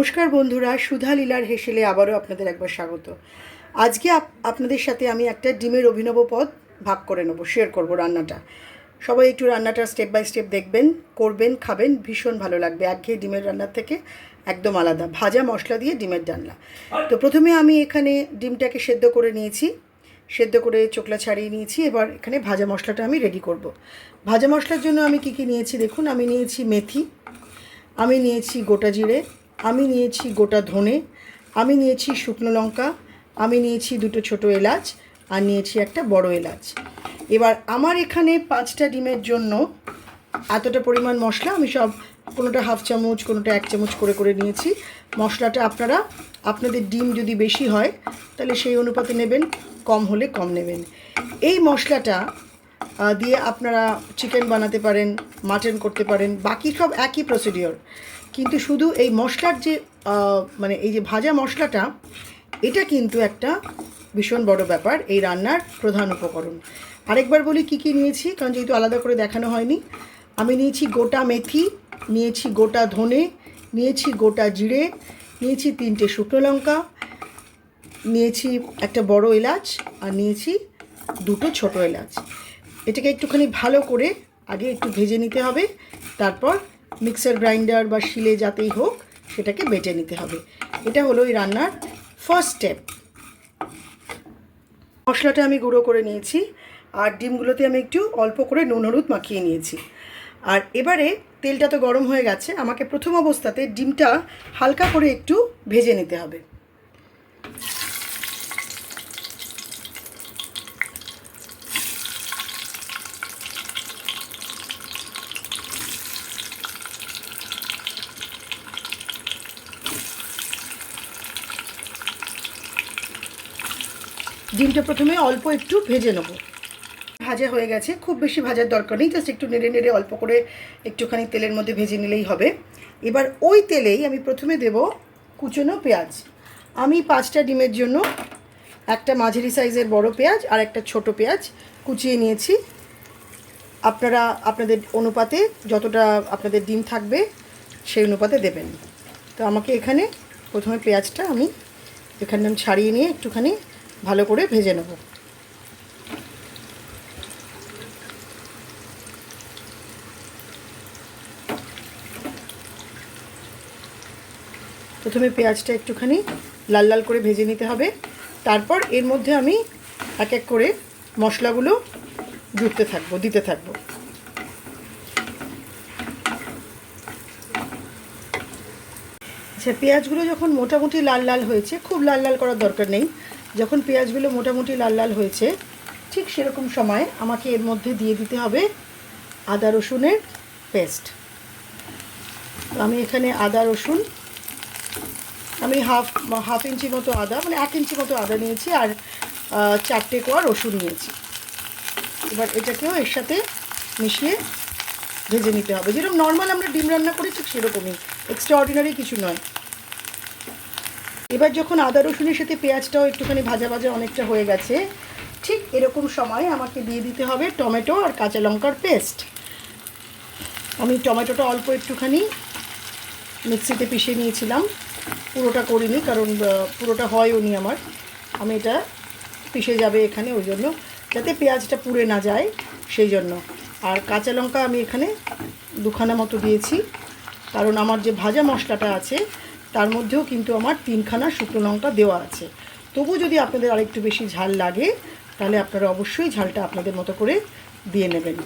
নমস্কার বন্ধুরা, সুধা লীলার হেসেলে আবারও আপনাদের একবার স্বাগত। আজকে আপনাদের সাথে আমি একটা ডিমের অভিনব পদ ভাগ করে নেব শেয়ার করব রান্নাটা। সবাই একটু রান্নাটা স্টেপ বাই স্টেপ দেখবেন, করবেন, খাবেন, ভীষণ ভালো লাগবে। একঘেয়ে ডিমের রান্নার থেকে একদম আলাদা। ভাজা মশলা দিয়ে ডিমের ডালনা। তো প্রথমে আমি এখানে ডিমটাকে সেদ্ধ করে নিয়েছি, সেদ্ধ করে চোকলা ছাড়িয়ে নিয়েছি, এবার এখানে ভাজা মশলাটা আমি রেডি করব। ভাজা মশলার জন্য আমি কী কী নিয়েছি দেখুন, আমি নিয়েছি মেথি, আমি নিয়েছি গোটা জিরে আমি নিয়েছি গোটা ধনে, আমি নিয়েছি শুকনো লঙ্কা, আমি নিয়েছি দুটো ছোট এলাচ আর নিয়েছি একটা বড় এলাচ। এবার আমার এখানে পাঁচটা ডিমের জন্য এতটা পরিমাণ মশলা, আমি সব কোনোটা হাফ চামচ, কোনোটা এক চামচ করে করে নিয়েছি। মশলাটা আপনারা, আপনাদের ডিম যদি বেশি হয়, তাহলে সেই অনুপাতে নেবেন, কম হলে কম নেবেন। এই মশলাটা দিয়ে আপনারা চিকেন বানাতে পারেন মাটন করতে পারেন, বাকি সব একই প্রসিডিওর কিন্তু শুধু এই মশলার যে মানে এই যে ভাজা মশলাটা, এটা কিন্তু একটা ভীষণ বড় ব্যাপার এই রান্নার প্রধান উপকরণ। আরেকবার বলি কি কি নিয়েছি, কারণ যেহেতু আলাদা করে দেখানো হয়নি। আমি নিয়েছি গোটা মেথি, নিয়েছি গোটা ধনে, নিয়েছি গোটা জিরে, নিয়েছি তিনটে শুকনো লঙ্কা, নিয়েছি একটা বড় এলাচ, আর নিয়েছি দুটো ছোট এলাচ। এটাকে একটুখানি ভালো করে আগে একটু ভেজে নিতে হবে, তারপর মিক্সার গ্রাইন্ডার বা শিলে যাতেই হোক, সেটাকে বেটে নিতে হবে। এটা হলো এই রান্নার ফার্স্ট স্টেপ মশলাটা আমি গুঁড়ো করে নিয়েছি, আর ডিমগুলোতে আমি একটু অল্প করে নুন হলুদ মাখিয়ে নিয়েছি। আর এবারে তেলটা তো গরম হয়ে গেছে, আমাকে প্রথম অবস্থাতে ডিমটা হালকা করে একটু ভেজে নিতে হবে। ডিমটা প্রথমে অল্প একটু ভেজে নেব। ভাজা হয়ে গেছে। খুব বেশি ভাজার দরকার নেই জাস্ট একটু নেড়ে নেড়ে অল্প করে একটুখানি তেলের মধ্যে ভেজে নিলেই হবে। এবার ওই তেলেই আমি প্রথমে দেব কুচনো পেঁয়াজ। আমি পাঁচটা ডিমের জন্য একটা মাঝারি সাইজের বড় পেঁয়াজ আর একটা ছোট পেঁয়াজ কুচিয়ে নিয়েছি। আপনারা আপনাদের অনুপাতে যতটা আপনাদের ডিম থাকবে সেই অনুপাতে দেবেন। তো আমাকে এখানে প্রথমে পেঁয়াজটা আমি এখানে ছাড়িয়ে নিয়ে একটুখানি ভালো করে ভেজে নেব। প্রথমে পেঁয়াজটা একটুখানি লাল লাল করে ভেজে নিতে হবে। তারপর এর মধ্যে আমি এক এক করে মশলাগুলো জুড়তে থাকব, দিতে থাকব। আচ্ছা পেঁয়াজগুলো যখন মোটামুটি লাল লাল হয়েছে, খুব লাল লাল করার দরকার নেই। যখন পেঁয়াজগুলো মোটামুটি লাল লাল হয়েছে, ঠিক সেরকম সময় আমাকে এর মধ্যে দিয়ে দিতে হবে আদা রসুনের পেস্ট। আমি এখানে আদা রসুন, আমি হাফ হাফ ইঞ্চি মতো আদা মানে এক ইঞ্চি মতো আদা নিয়েছি আর চারটে কোয়া রসুন নিয়েছি। এবার এটাকেও এর সাথে মিশিয়ে ভেজে নিতে হবে। যেরকম নর্মাল আমরা ডিম রান্না করি, ঠিক সেরকমই। এক্সট্রা অর্ডিনারি কিছু নয়। এবার যখন আদা রসুনের সাথে পেঁয়াজটাও একটুখানি ভাজা ভাজা অনেকটা হয়ে গেছে, ঠিক এরকম সময় আমাকে দিয়ে দিতে হবে টমেটো আর কাঁচা লঙ্কার পেস্ট। আমি টমেটোটা অল্প একটুখানি মিক্সিতে পিষে নিয়েছিলাম, পুরোটা করিনি কারণ পুরোটা হয় উনি আমার। আমি এটা পিষে যাবে এখানে ওই জন্য, যাতে পেঁয়াজটা পুড়ে না যায় সেই জন্য। আর কাঁচা লঙ্কা আমি এখানে দুখানা মতো দিয়েছি, কারণ আমার যে ভাজা মশলাটা আছে তার মধ্যেও কিন্তু আমার তিনখানা শুকনো লঙ্কা দেওয়া আছে। তবু যদি আপনাদের আরেকটু বেশি ঝাল লাগে, তাহলে আপনারা অবশ্যই ঝালটা আপনাদের মতো করে দিয়ে নেবেন।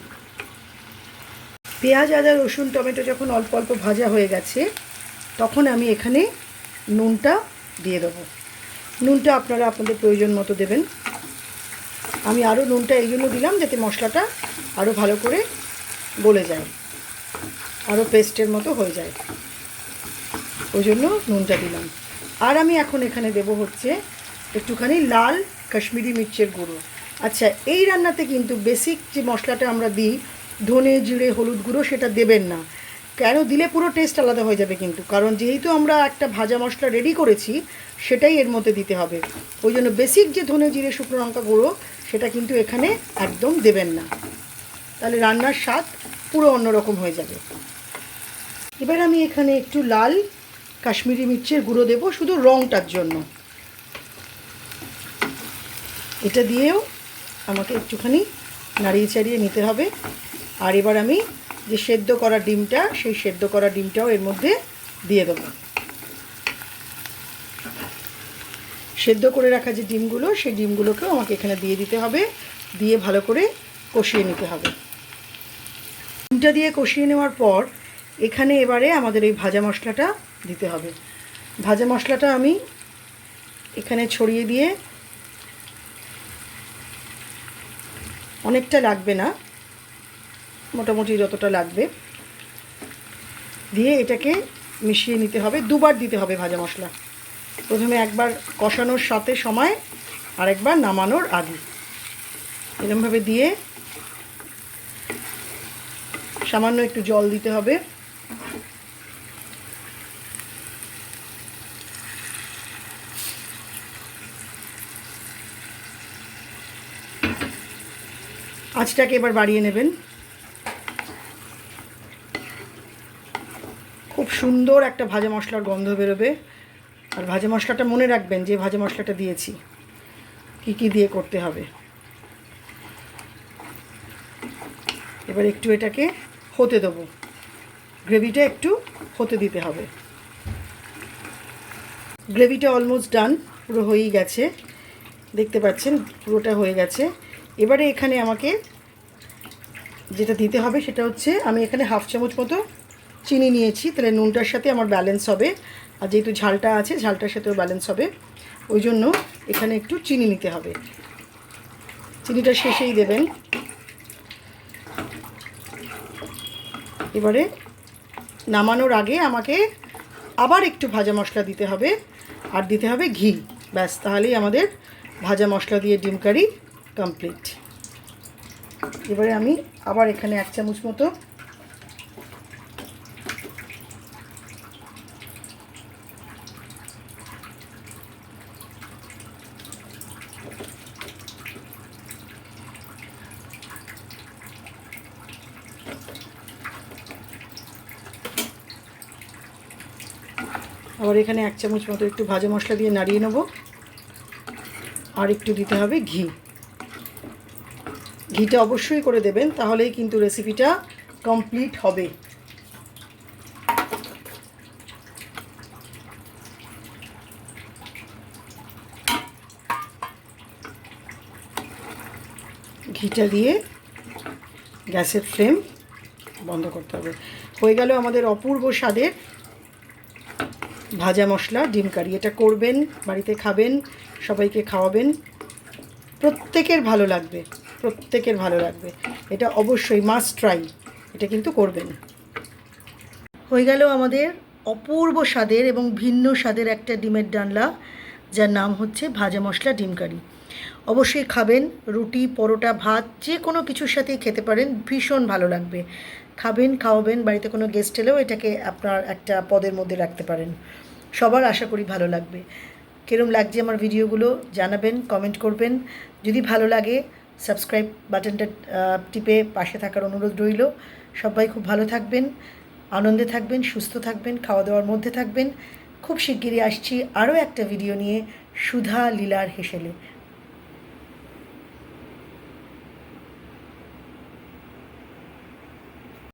পেঁয়াজ, আদা, রসুন, টমেটো যখন অল্প অল্প ভাজা হয়ে গেছে, তখন আমি এখানে নুনটা দিয়ে দেবো। নুনটা আপনারা আপনাদের প্রয়োজন মতো দেবেন। আমি আরও নুনটা এই জন্য দিলাম যাতে মশলাটা আরও ভালো করে গলে যায়, আরও পেস্টের মতো হয়ে যায়। ওই জন্য নুনটা দিলাম। আর আমি এখন এখানে দেব হচ্ছে একটুখানি লাল কাশ্মীরি মির্চের গুঁড়ো। আচ্ছা এই রান্নাতে কিন্তু বেসিক যে মশলাটা আমরা দিই, ধনে, জিরে, হলুদ গুঁড়ো, সেটা দেবেন না। কেন? দিলে পুরো টেস্ট আলাদা হয়ে যাবে কিন্তু। কারণ যেহেতু আমরা একটা ভাজা মশলা রেডি করেছি, সেটাই এর মধ্যে দিতে হবে। ওই জন্য বেসিক যে ধনে, জিরে, শুকনো লঙ্কা গুঁড়ো, সেটা কিন্তু এখানে একদম দেবেন না। তাহলে রান্নার স্বাদ পুরো অন্যরকম হয়ে যাবে। এবার আমি এখানে একটু লাল কাশ্মীরি মির্চের গুঁড়ো দেবো শুধু রঙটার জন্য। এটা দিয়েও আমাকে একটুখানি নাড়িয়ে চাড়িয়ে নিতে হবে। আর এবার আমি যে সেদ্ধ করা ডিমটা, সেই সেদ্ধ করা ডিমটাও এর মধ্যে দিয়ে দেবো। সেদ্ধ করে রাখা যে ডিমগুলো, সেই ডিমগুলোকেও আমাকে এখানে দিয়ে দিতে হবে। দিয়ে ভালো করে কষিয়ে নিতে হবে। ডিমটা দিয়ে কষিয়ে নেওয়ার পর এখানে এবারে আমাদের এই ভাজা মশলাটা দিতে হবে। ভাজা মশলাটা আমি এখানে ছড়িয়ে দিয়ে অনেকটা লাগবে না, মোটামুটি যতটা লাগবে, দিয়ে এটাকে মিশিয়ে নিতে হবে। দুবার দিতে হবে ভাজা মশলা। প্রথমে একবার কষানোর সাথে সময় আর একবার নামানোর আগে। এরমভাবে দিয়ে সামান্য একটু জল দিতে হবে। আঁচটাকে এবার বাড়িয়ে নেবেন। খুব সুন্দর একটা ভাজা মশলার গন্ধ বেরোবে। আর ভাজা মশলাটা মনে রাখবেন যে ভাজা মশলাটা দিয়েছি। কি কি দিয়ে করতে হবে। এবার একটু এটাকে হতে দেবো। গ্রেভিটা একটু হতে দিতে হবে। গ্রেভিটা অলমোস্ট ডান পুরো হয়েই গেছে। দেখতে পাচ্ছেন পুরোটা হয়ে গেছে। এবারে এখানে আমাকে যেটা দিতে হবে সেটা হচ্ছে আমি এখানে হাফ চামচ মতো চিনি নিয়েছি, তাহলে নুনটার সাথে আমার ব্যালেন্স হবে। আর যেহেতু ঝালটা আছে, ঝালটার সাথেও ব্যালেন্স হবে। ওই জন্য এখানে একটু চিনি নিতে হবে। চিনিটা শেষেই দেবেন। এবারে নামানোর আগে আমাকে আবার একটু ভাজা মশলা দিতে হবে। আর দিতে হবে ঘি। ব্যাস, তাহলেই আমাদের ভাজা মশলা দিয়ে ডিম কারি কমপ্লিট। এবারে আমি আবার এখানে এক চামচ মতো। আবার এখানে এক চামচ মতো একটু ভাজা মশলা দিয়ে নাড়িয়ে নেব। আর একটু দিতে হবে ঘি। ঘিটা অবশ্যই করে দেবেন, তাহলেই কিন্তু রেসিপিটা কমপ্লিট হবে। ঘিটা দিয়ে গ্যাসের ফ্লেম বন্ধ করতে হবে। হয়ে গেল আমাদের অপূর্ব স্বাদের ভাজা মশলা, ডিম কারি। এটা করবেন, বাড়িতে খাবেন, সবাইকে খাওয়াবেন। প্রত্যেকের ভালো লাগবে। প্রত্যেকের ভালো লাগবে। এটা অবশ্যই মাস্ট ট্রাই এটা কিন্তু করবেন। হয়ে গেল আমাদের অপূর্ব স্বাদের এবং ভিন্ন স্বাদের একটা ডিমের ডানলা, যার নাম হচ্ছে ভাজা মশলা ডিম কারি। অবশ্যই খাবেন, রুটি, পরোটা, ভাত, যে কোনো কিছুর সাথেই খেতে পারেন, ভীষণ ভালো লাগবে। খাবেন, খাওয়াবেন, বাড়িতে কোনো গেস্ট এলেও এটাকে আপনার একটা পদের মধ্যে রাখতে পারেন। সবার আশা করি ভালো লাগবে। কিরম লাগছে আমার ভিডিওগুলো জানাবেন কমেন্ট করবেন। যদি ভালো লাগে সাবস্ক্রাইব বাটনটা টিপে পাশে থাকার অনুরোধ রইল। সবাই খুব ভালো থাকবেন, আনন্দে থাকবেন, সুস্থ থাকবেন খাওয়া দাওয়ার মধ্যে থাকবেন। খুব শিগগিরই আসছি আরও একটা ভিডিও নিয়ে সুধা লীলার হেসেলে।